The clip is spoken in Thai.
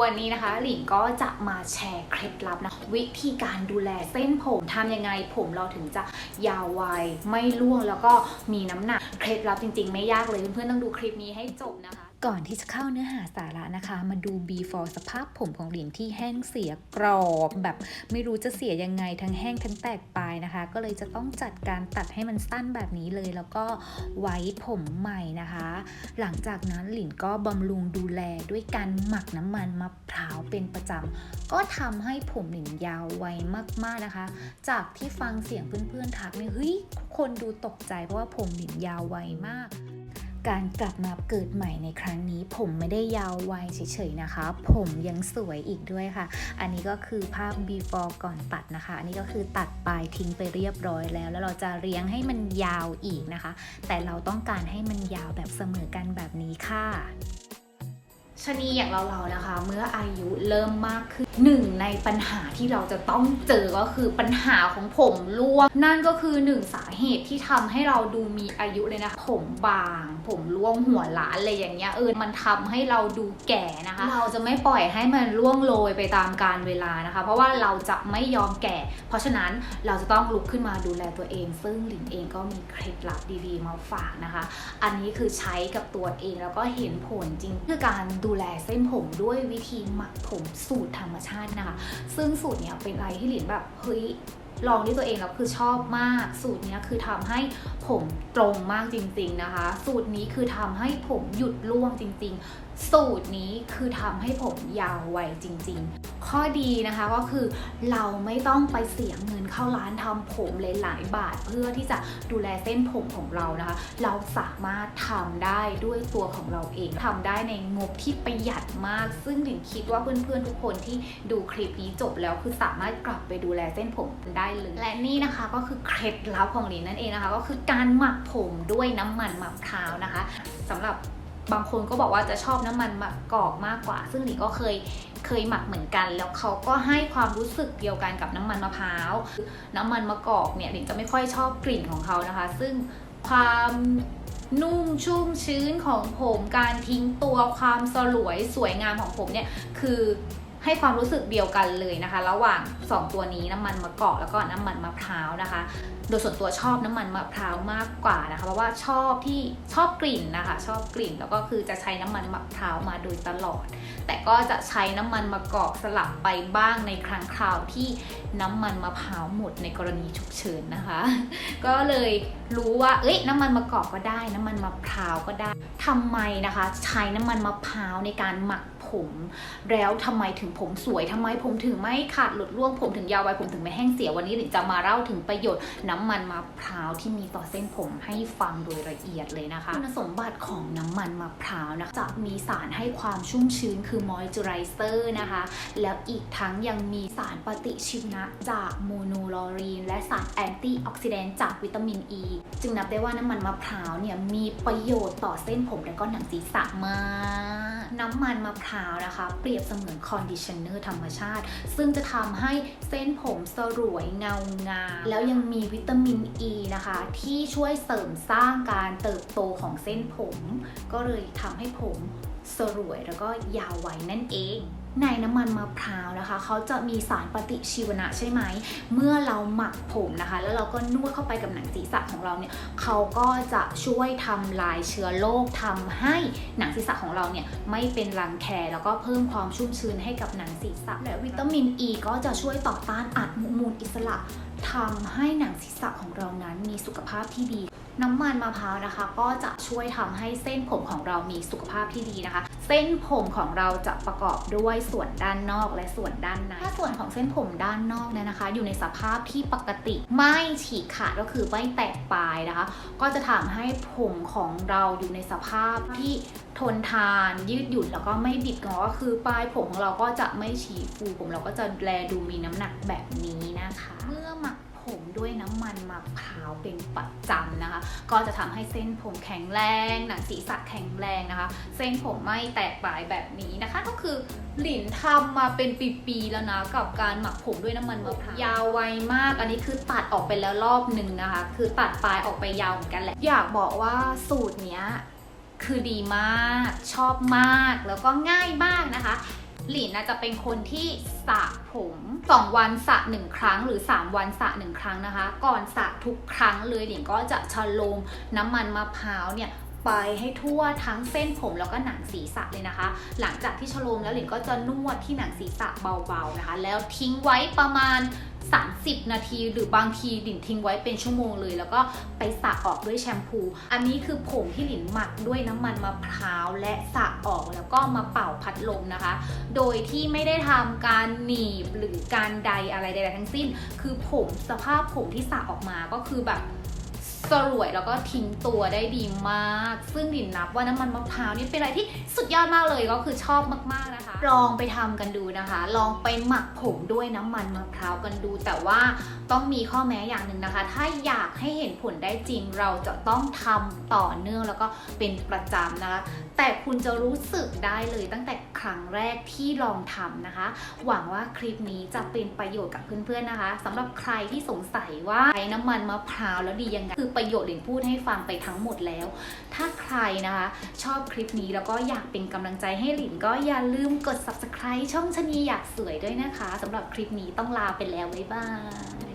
วันนี้นะคะหลิงก็จะมาแชร์เคล็ดลับนะวิธีการดูแลเส้นผมทำยังไงผมเราถึงจะยาววัยไม่ร่วงแล้วก็มีน้ำหนัก เคล็ดลับจริงๆ ไม่ยากเลยเพื่อนๆต้องดูคลิปนี้ให้จบนะคะ ก่อนที่จะเข้าเนื้อหาสาระนะคะ มาดู before สภาพผมของหลินที่แห้งเสียกรอบแบบไม่รู้จะเสียยังไงทั้งแห้งทั้งแตกปลายนะคะ ก็เลยจะต้องจัดการตัดให้มันสั้นแบบนี้เลย แล้วก็ไว้ผมใหม่นะคะ หลังจากนั้นหลินก็บำรุงดูแลด้วยการหมักน้ำมันมะพร้าวเป็นประจำก็ทำให้ผมหลินยาวไวมากๆนะคะ จากที่ฟังเสียงเพื่อนๆทักเนี่ยเฮ้ยคนดูตกใจเพราะว่าผมหลินยาวไวมาก การกลับมาเกิดใหม่ในครั้งนี้ ผมไม่ได้ยาววัยเฉยๆนะคะ ผมยังสวยอีกด้วยค่ะ อันนี้ก็คือภาพ before ก่อนตัดนะคะ อันนี้ก็คือตัดปลายทิ้งไปเรียบร้อยแล้ว แล้วเราจะเรียงให้มันยาวอีกนะคะ แต่เราต้องการให้มันยาวแบบเสมอกันแบบนี้ค่ะชะนีอย่างเราๆนะคะ เมื่ออายุเริ่มมากขึ้นหนึ่งในปัญหาที่เราจะต้องเจอก็คือปัญหาของผมร่วง นั่นก็คือหนึ่งสาเหตุที่ทำให้เราดูมีอายุเลยนะ ผมบางผมร่วงหัวล้านอะไรอย่างเงี้ยเออมันทำให้เราดูแก่นะคะ เราจะไม่ปล่อยให้มันร่วงโรยไปตามกาลเวลานะคะ เพราะว่าเราจะไม่ยอมแก่ เพราะฉะนั้นเราจะต้องลุกขึ้นมาดูแลตัวเอง ซึ่งหลินเองก็มีเคล็ดลับดีๆมาฝากนะคะ อันนี้คือใช้กับตัวเองแล้วก็เห็นผลจริงคือการดูแลเส้นผมด้วยวิธีหมักผมสูตรธรรมชาตินะคะ ซึ่งสูตรเนี้ยเป็นอะไรที่หลินแบบเฮ้ย ลองด้วยตัวเองแล้วคือชอบมาก สูตรนี้คือทำให้ผมตรงมากจริง ๆนะคะ สูตรนี้คือทำให้ผมหยุดร่วงจริง ๆ สูตรนี้คือทำให้ผมยาวไวจริง ๆ ข้อดีนะคะก็คือเราไม่ต้องไปเสียเงินเข้าร้านทำผมหลายบาท เพื่อที่จะดูแลเส้นผมของเรานะคะ เราสามารถทำได้ด้วยตัวของเราเองทำได้ในงบที่ประหยัดมาก ซึ่งหลินคิดว่าเพื่อนๆทุกคนที่ดูคลิปนี้จบแล้วคือสามารถกลับไปดูแลเส้นผมได้เลยและนี่นะคะก็คือเคล็ดลับของหลินนั่นเองนะคะ ก็คือการหมักผมด้วยน้ำมันมะพร้าวนะคะสำหรับ บางคนก็บอกว่าจะชอบน้ำมันมะกอกมากกว่า ซึ่งหนิงก็เคยเคยหมักเหมือนกัน แล้วเขาก็ให้ความรู้สึกเดียวกันกับน้ำมันมะพร้าว น้ำมันมะกอกเนี่ยหนิงจะไม่ค่อยชอบกลิ่นของเขานะคะ ซึ่งความนุ่มชุ่มชื้นของผมการทิ้งตัวความสลวยสวยงามของผมเนี่ยคือ ให้ความรู้สึกเดียวกันเลยนะคะ ระหว่าง 2 ตัวนี้น้ำมันมะกอกแล้วก็น้ำมันมะพร้าวนะคะ โดยส่วนตัวชอบน้ำมันมะพร้าวมากกว่านะคะ เพราะว่าชอบที่ชอบกลิ่นนะคะ ชอบกลิ่นแล้วก็คือจะใช้น้ำมันมะพร้าวมาโดยตลอด แต่ก็จะใช้น้ำมันมะกอกสลับไปบ้างในครั้งคราวที่น้ำมันมะพร้าวหมดในกรณีฉุกเฉินนะคะ ก็เลยรู้ว่าเอ้ยน้ำมันมะกอกก็ได้ น้ำมันมะพร้าวก็ได้ทำไมนะคะ ใช้น้ำมันมะพร้าวในการหมัก ผม แล้วทำไมถึงผมสวยทำไมผมถึงไม่ขาดหลุดร่วง ผมถึงยาวไวผมถึงไม่แห้งเสียวันนี้หลินจะมาเล่าถึงประโยชน์น้ำมันมะพร้าวที่มีต่อเส้นผมให้ฟังโดยละเอียดเลยนะคะคุณสมบัติของน้ำมันมะพร้าวนะจะมีสารให้ความชุ่มชื้นคือมอยเจอไรเซอร์นะคะ แล้วอีกทั้งยังมีสารปฏิชีวนะจากโมโนลอรีน และสารแอนตี้ออกซิแดนต์จากวิตามินอ e, ีจึงนับได้ว่าน้ำมันมะพร้าวเนี่ยมีประโยชน์ต่อเส้นผมและก็หนังศีรษะมาก น้ำมันมะพร้าวนะคะ เปรียบเสมือนคอนดิชเนอร์ธรรมชาติ ซึ่งจะทำให้เส้นผมสรวยเงางาม แล้วยังมีวิตามินอ e ีนะคะ ที่ช่วยเสริมสร้างการเติบโตของเส้นผม ก็เลยทำให้ผมสรวยแล้วก็ยาวไวนั่นเอง ในน้ำมันมะพร้าว นะคะเขาจะมีสารปฏิชีวนะใช่ไหม เมื่อเราหมักผมนะคะ แล้วเราก็นวดเข้าไปกับหนังศีรษะของเราเนี่ยเขาก็จะช่วยทำลายเชื้อโรคทำให้หนังศีรษะของเราเนี่ยไม่เป็นรังแคแล้วก็เพิ่มความชุ่มชื้นให้กับหนังศีรษะ และวิตามินอ e ีก็จะช่วยต่อต้านอนุมูลอิสระทำให้หนังศีรษะของเรานั้นมีสุขภาพที่ดี น้ำมันมะพร้าวนะคะ ก็จะช่วยทำให้เส้นผมของเรามีสุขภาพที่ดีนะคะ เส้นผมของเราจะประกอบด้วยส่วนด้านนอกและส่วนด้านในถ้าส่วนของเส้นผมด้านนอกเนี่ยนะคะ อยู่ในสภาพที่ปกติไม่ฉีกขาดก็คือไม่แตกปลายนะคะ ก็จะทำให้ผมของเราอยู่ในสภาพที่ทนทานยืดหยุ่นแล้วก็ไม่บิดงอก็คือปลายผมของเราก็จะไม่ฉีกฟูผมเราก็จะแลดูมีน้ำหนักแบบนี้นะคะ มะพร้าวเป็นประจำนะคะ ก็จะทำให้เส้นผมแข็งแรงหนังศีรษะแข็งแรงนะคะ เส้นผมไม่แตกปลายแบบนี้นะคะ ก็คือหลินทำมาเป็นปีๆแล้วนะกับการหมักผมด้วยน้ำมันมะพร้าวยาวไวมาก อันนี้คือตัดออกไปแล้วรอบหนึ่งนะคะ คือตัดปลายออกไปยาวเหมือนกันแหละอยากบอกว่าสูตรเนี้ยคือดีมาก ชอบมาก แล้วก็ง่ายมากนะคะ หลินนะจะเป็นคนที่สระผม 2 วันสระหนึ่งครั้ง หรือ 3 วันสระหนึ่งครั้งนะคะ ก่อนสระทุกครั้งเลยหลินก็จะชะโลมน้ำมันมะพร้าวเนี่ยไปให้ทั่วทั้งเส้นผมแล้วก็หนังศีรษะเลยนะคะ หลังจากที่ชโลมแล้วหลินก็จะนวดที่หนังศีรษะเบาๆนะคะ แล้วทิ้งไว้ประมาณ 30 นาที หรือบางทีหลินทิ้งไว้เป็นชั่วโมงเลย แล้วก็ไปสระออกด้วยแชมพู อันนี้คือผมที่หลินหมักด้วยน้ำมันมะพร้าวและสระออกแล้วก็มาเป่าพัดลมนะคะ โดยที่ไม่ได้ทำการหนีบหรือการใดอะไรใดๆทั้งสิ้น คือผมสภาพผมที่สระออกมาก็คือแบบ สลวยแล้วก็ทิ้งตัวได้ดีมาก ซึ่งหลินนับว่าน้ำมันมะพร้าวนี่เป็นอะไรที่สุดยอดมากเลยก็คือชอบมากๆนะคะ ลองไปทำกันดูนะคะ ลองไปหมักผมด้วยน้ำมันมะพร้าวกันดู แต่ว่าต้องมีข้อแม้อย่างหนึ่งนะคะ ถ้าอยากให้เห็นผลได้จริง เราจะต้องทำต่อเนื่องแล้วก็เป็นประจำนะคะ แต่คุณจะรู้สึกได้เลยตั้งแต่ครั้งแรกที่ลองทำนะคะ หวังว่าคลิปนี้จะเป็นประโยชน์กับเพื่อนๆนะคะสำหรับใครที่สงสัยว่าใช้น้ำมันมะพร้าวแล้วดียังไงคือประโยชน์หลินพูดให้ฟังไปทั้งหมดแล้ว ถ้าใครนะคะ ชอบคลิปนี้แล้วก็อยากเป็นกำลังใจให้หลินก็อย่าลืมกด subscribe ช่องชนีอยากสวยด้วยนะคะสำหรับคลิปนี้ต้องลาไปแล้วบ๊ายบาย